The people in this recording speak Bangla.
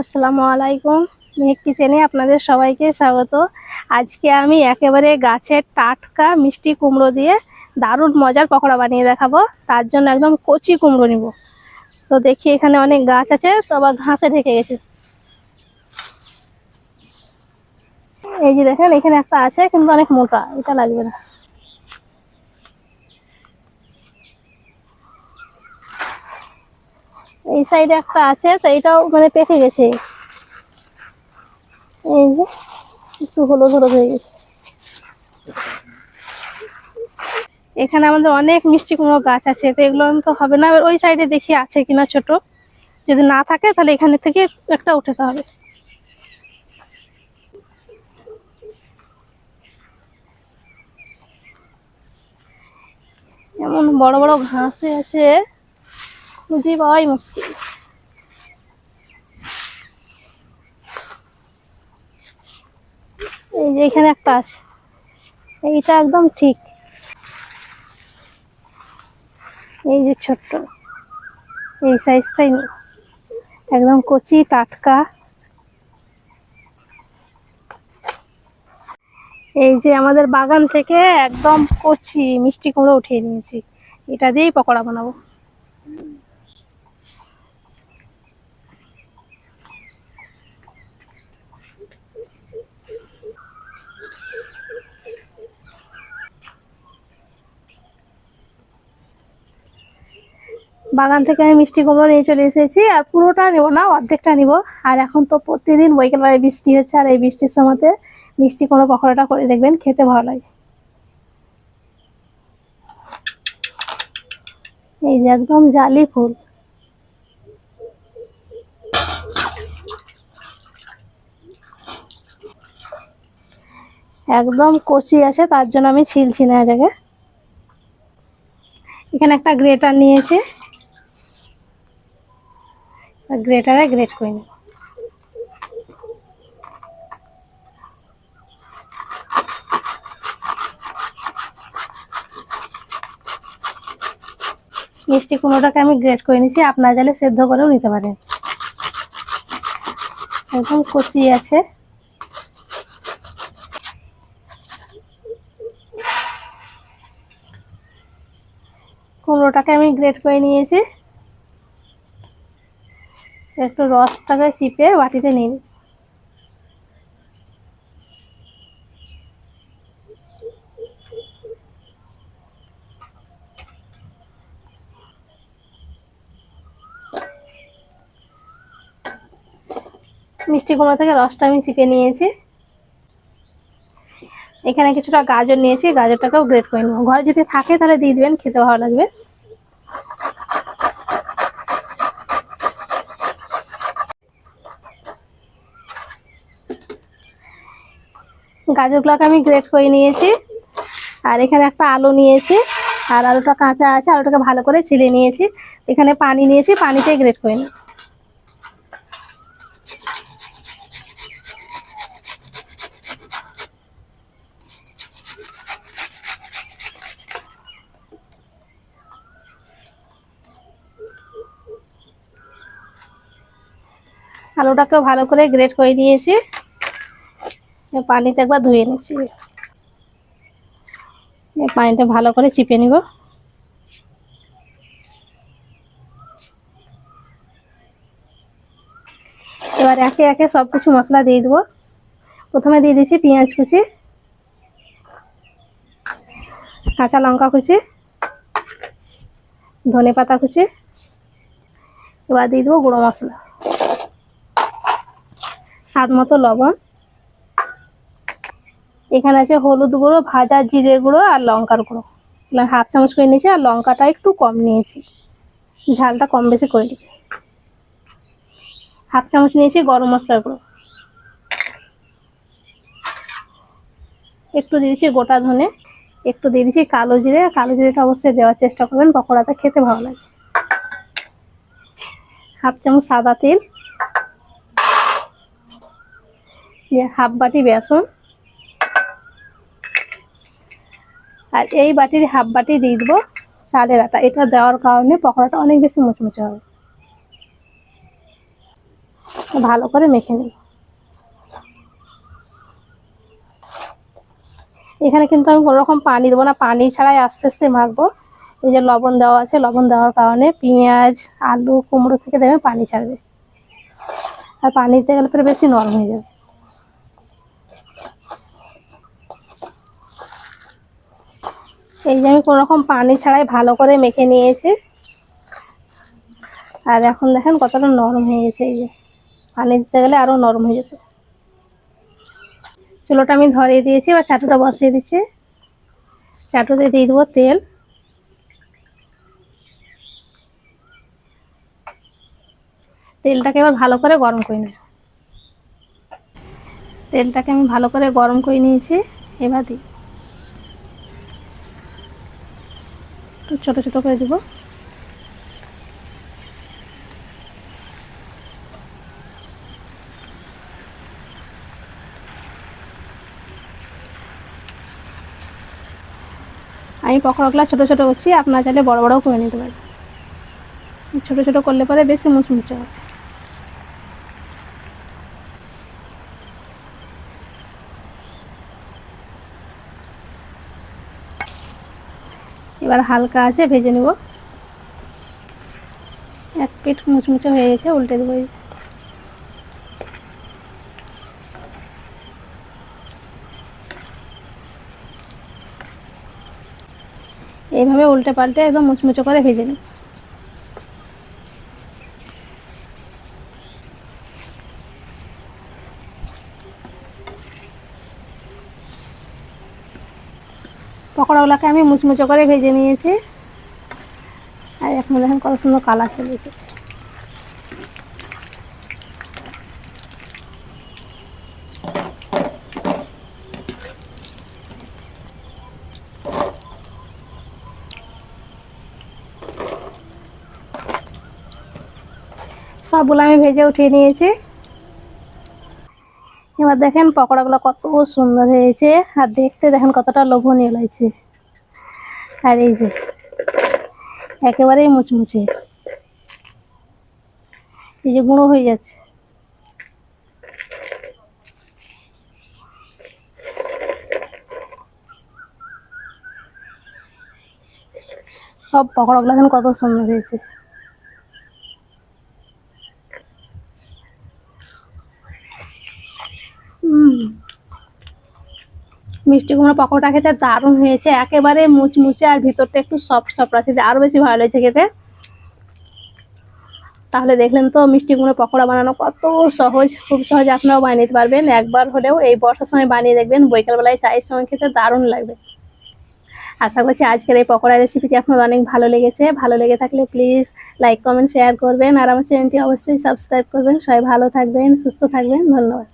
আসসালামু আলাইকুম। মেহেক কিচেনে আপনাদের সবাইকে স্বাগত। আজকে আমি একেবারে গাছের টাটকা মিষ্টি কুমড়ো দিয়ে দারুণ মজার পকোড়া বানিয়ে দেখাবো। তার জন্য একদম কচি কুমড়ো নিব। তো দেখি এখানে অনেক গাছ আছে, তো আবার ঘাসে ঢেকে গেছে। এই যে দেখেন, এখানে একটা আছে, কিন্তু অনেক মোটা, এটা লাগবে না। এই সাইডে একটা আছে, তো এটাও মানে পেকে গেছে। এই যে, একটু হলুদ হলুদ হয়ে গেছে। এখানে আমাদের অনেক মিষ্টি কুমড়ো গাছ আছে, তো এগুলো তো হবে না। ওই সাইডে দেখি আছে কিনা ছোট। যদি না থাকে, তাহলে এখানে থেকে একটা উঠাতে হবে। এমন বড় বড় ঘাসে আছে। খুঁজে পাওয়াই মুশকিল। এই যে এখানে একটা আছে। এইটা একদম ঠিক। এই যে ছোট্ট। এই সাইজটাই একদম কচি, টাটকা। এই যে আমাদের বাগান থেকে একদম কচি মিষ্টি কুমড়ো উঠিয়ে নিয়েছি। এটা দিয়েই পকোড়া বানাবো। বাগান থেকে আমি মিষ্টি কুমড়ো নিয়ে চলে এসেছি আর পুরোটা নেব না, অর্ধেকটা নিব। আর এখন তো প্রতিদিন বৈকালবেলায় বৃষ্টি হচ্ছে আর এই বৃষ্টির সময়তে মিষ্টি কুমড়ো পকোড়াটা করে দেখবেন, খেতে ভালো লাগে। এই যে একদম জালি ফুল। একদম কচি আছে, তার জন্য আমি ছিলছি না এটাকে। এখানে একটা গ্রেটার নিয়েছে। গ্রেটারে গ্রেট করে নেব মিষ্টি কুমড়োটাকে আমি গ্রেট করে নিয়েছি আপনার জালে সেদ্ধ করেও নিতে পারেন। একদম কচি আছে। কুমড়োটাকে আমি গ্রেট করে নিয়েছি। একটু রসটাকে চিপে বাটিতে নিন। মিষ্টি কুমড়ো থেকে রসটা আমি চিপে নিয়েছি। এখানে কিছুটা গাজর নিয়েছি, গাজরটাকেও গ্রেট করে নেব। ঘরে যদি থাকে তাহলে দিয়ে দেবেন খেতে ভালো লাগবে। গাজরগুলোকে আমি গ্রেট করে নিয়েছি। আর এখানে একটা আলু নিয়েছি। আর আলুটা কাঁচা আছে, আলুটাকে ভালো করে ছিলে নিয়েছি। এখানে পানি নিয়েছি, পানিতে গ্রেট করে নিই। আলুটাকেও ভালো করে গ্রেট করে নিয়েছি। পানিতে একবার ধুয়ে নিচ্ছি। পানিটা ভালো করে চিপে নিব। এবার একে একে সব কিছু মশলা দিয়ে দেবো। প্রথমে দিয়ে দিচ্ছি পেঁয়াজ কুচি, কাঁচা লঙ্কা কুচি, ধনে পাতা কুচি, এবার দিয়ে দেবো গুঁড়ো মশলা। স্বাদ মতো লবণ। এখানে আছে হলুদ গুঁড়ো, ভাজা জিরে গুঁড়ো আর লঙ্কার গুঁড়ো। হাফ চামচ করে নিয়েছি আর লঙ্কাটা একটু কম নিয়েছি। ঝালটা কম বেশি করে নিয়েছি। হাফ চামচ নিয়েছি গরম মশলার গুঁড়ো। একটু দিয়েছি গোটা ধনে, একটু দিয়ে দিচ্ছি কালো জিরে। কালো জিরেটা অবশ্যই দেওয়ার চেষ্টা করবেন, পকোড়াটা খেতে ভালো লাগে। হাফ চামচ সাদা তেল হাফ বাটি বেসন। আর এই বাটির হাফ বাটি দিয়ে দেবো চালের আটা। এটা দেওয়ার কারণে পকোড়াটা অনেক বেশি মুচমুচে হবে। ভালো করে মেখে নিই এখানে কিন্তু আমি কোনো রকম পানি দেবো না। পানি ছাড়াই আস্তে আস্তে মাখবো। এই যে লবণ দেওয়া আছে, লবণ দেওয়ার কারণে পেঁয়াজ, আলু, কুমড়ো থেকে দেবে পানি ছাড়বে। আর পানি দিতে গেলে পরে বেশি নরম হয়ে যাবে। এই যে আমি কোনো রকম পানি ছাড়াই ভালো করে মেখে নিয়েছি। আর এখন দেখেন কতটা নরম হয়ে গেছে এই যে। পানি দিতে গেলে আরও নরম হয়ে যেত। চুলোটা আমি ধরিয়ে দিয়েছি, এবার চাটুটা বসিয়ে দিচ্ছি। চাটুতে দিয়ে দেবো তেল। তেলটাকে এবার ভালো করে গরম করে নেব তেলটাকে আমি ভালো করে গরম করে নিয়েছি, এবার দিই। ছোটো ছোট করে দিব। আমি পকোড়াগুলো ছোট ছোট করছি, আপনার চাইলে বড় বড়ও করে নিতে পারেন। ছোট ছোট করলে পরে বেশি মুচমুচে হবে। এবার হালকা আছে, ভেজে নেব। এক পিঠ মুচমুচে হয়ে গেছে, উল্টে দেবো এইভাবে উল্টে পাল্টে একদম মুচমুচে করে ভেজে নিই পকোড়াগুলোকে আমি মুচমুচে করে ভেজে নিয়েছি। আর এখন দেখেন কত সুন্দর কালার চলেছে সবগুলো আমি ভেজে উঠিয়ে নিয়েছি। এবার দেখেন পকোড়াগুলো কত সুন্দর হয়েছে। আর দেখতে দেখেন কতটা লোভনীয় লাগছে। আর এই যে, একেবারেই মুচমুচে। এই যে গুঁড়ো হয়ে যাচ্ছে। সব পকোড়াগুলো দেখেন কত সুন্দর হয়েছে। মিষ্টি কুমড়ো পকোড়া খেতে দারুণ হয়েছে। একেবারে মুচমুচে আর ভিতরটা একটু সফট সফট আছে। যে আরও বেশি ভালো লাগছে খেতে। তাহলে দেখলেন তো মিষ্টি কুমড়ো পকোড়া বানানো কত সহজ, খুব সহজ আপনারাও বানিয়ে নিতে পারবেন। একবার হলেও এই বর্ষার সময় বানিয়ে দেখবেন, বৈকালবেলায় চায়ের সময় খেতে দারুণ লাগবে। আশা করছি আজকের এই পকোড়া রেসিপিটি আপনার অনেক ভালো লেগেছে। ভালো লেগে থাকলে প্লিজ লাইক কমেন্ট শেয়ার করবেন। আর আমার চ্যানেলটি অবশ্যই সাবস্ক্রাইব করবেন। সবাই ভালো থাকবেন, সুস্থ থাকবেন। ধন্যবাদ।